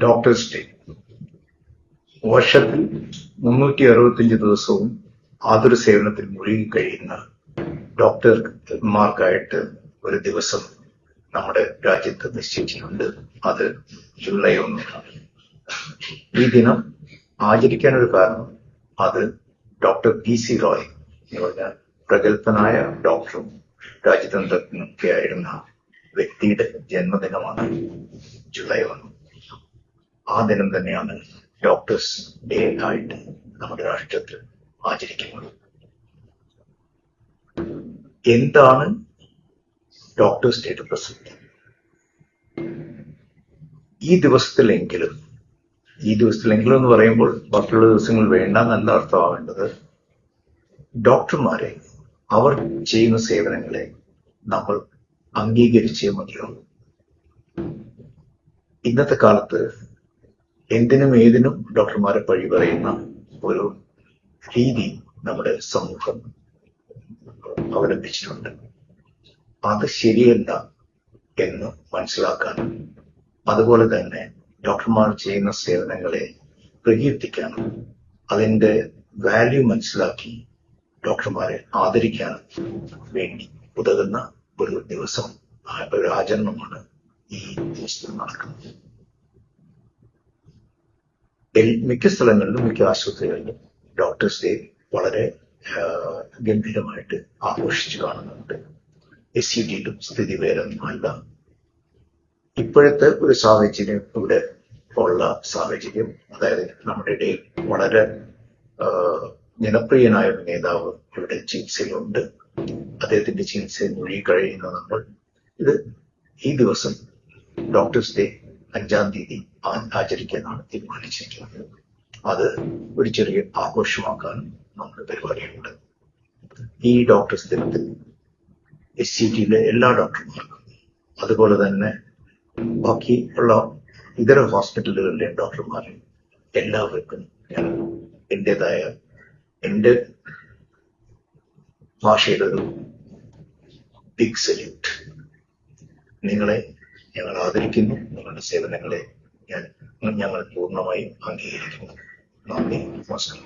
Doctors day. വർഷത്തിൽ മുന്നൂറ്റി അറുപത്തിയഞ്ച് ദിവസവും ആതുര സേവനത്തിൽ മുഴുകി കഴിയുന്ന ഡോക്ടർമാർക്കായിട്ട് ഒരു ദിവസം നമ്മുടെ രാജ്യത്ത് നിശ്ചയിച്ചിട്ടുണ്ട്. അത് ജൂലൈ ഒന്നിനാണ്. ഈ ദിനം ആചരിക്കാനൊരു കാരണം അത് ഡോക്ടർ പി സി റോയ് എന്ന് പറഞ്ഞ പ്രഗത്ഭനായ ഡോക്ടറും രാജ്യതന്ത്രജ്ഞനൊക്കെ ആയിരുന്ന വ്യക്തിയുടെ ജന്മദിനമാണ് ജൂലൈ ഒന്ന്. ആ ദിനം തന്നെയാണ് ഡോക്ടേഴ്സ് ഡേ ആയിട്ട് നമ്മുടെ രാഷ്ട്രത്തിൽ ആചരിക്കുന്നത്. എന്താണ് ഡോക്ടേഴ്സ് ഡേയുടെ പ്രസക്തി ഈ ദിവസത്തിലെങ്കിലും ഈ ദിവസത്തിലെങ്കിലും എന്ന് പറയുമ്പോൾ ബാക്കിയുള്ള ദിവസങ്ങൾ വേണ്ട എന്നല്ല അർത്ഥമാവേണ്ടത്. ഡോക്ടർമാരെ അവർ ചെയ്യുന്ന സേവനങ്ങളെ നമ്മൾ അംഗീകരിച്ചേ മതിയാവും. ഇന്നത്തെ കാലത്ത് എന്തിനും ഏതിനും ഡോക്ടർമാരെ പഴി പറയുന്ന ഒരു രീതി നമ്മുടെ സമൂഹം അവലംബിച്ചിട്ടുണ്ട്. അത് ശരിയല്ല എന്ന് മനസ്സിലാക്കാനും അതുപോലെ തന്നെ ഡോക്ടർമാർ ചെയ്യുന്ന സേവനങ്ങളെ പ്രകീർത്തിക്കാനും അതിന്റെ വാല്യൂ മനസ്സിലാക്കി ഡോക്ടർമാരെ ആദരിക്കാനും വേണ്ടി ഉതകുന്ന ഒരു ദിവസം ഒരു ആചരണമാണ് ഈ ദിവസത്തിൽ നടക്കുന്നത്. മിക്ക സ്ഥലങ്ങളിലും മിക്ക ആശുപത്രികളിലും ഡോക്ടേഴ്സ് ഡേ വളരെ ഗംഭീരമായിട്ട് ആഘോഷിച്ചു കാണുന്നുണ്ട്. എസ് യു ഡിയിലും സ്ഥിതി വേറെ ഒന്നുമല്ല ഇപ്പോഴത്തെ ഒരു സാഹചര്യം ഇവിടെ ഉള്ള സാഹചര്യം അതായത് നമ്മുടെ ഇടയിൽ വളരെ ജനപ്രിയനായ ഒരു നേതാവ് ഇവിടെ ചികിത്സയിലുണ്ട്. അദ്ദേഹത്തിന്റെ ചികിത്സയിൽ മുഴുകി കഴിയുന്ന നമ്മൾ ഇത് ഈ ദിവസം ഡോക്ടേഴ്സ് ഡേ അഞ്ചാം തീയതി ആചരിക്കാനാണ് തീരുമാനിച്ചിരിക്കുന്നത് അത് ഒരു ചെറിയ ആഘോഷമാക്കാനും നമ്മുടെ പരിപാടിയുണ്ട് ഈ ഡോക്ടേഴ്സ് ദിനത്തിൽ എസ് സി ടിയിലെ എല്ലാ ഡോക്ടർമാർക്കും അതുപോലെ തന്നെ ബാക്കി ഉള്ള ഇതര ഹോസ്പിറ്റലുകളിലെ ഡോക്ടർമാർ എല്ലാവർക്കും ഞാൻ എന്റെതായ എന്റെ ഒരു ബിഗ് സല്യൂട്ട് നിങ്ങളെ ഞങ്ങൾ ആദരിക്കുന്നു. നിങ്ങളുടെ സേവനങ്ങളെ ഞാൻ ഞങ്ങൾ പൂർണമായും അംഗീകരിക്കുന്നു. നന്ദി നമസ്കാരം.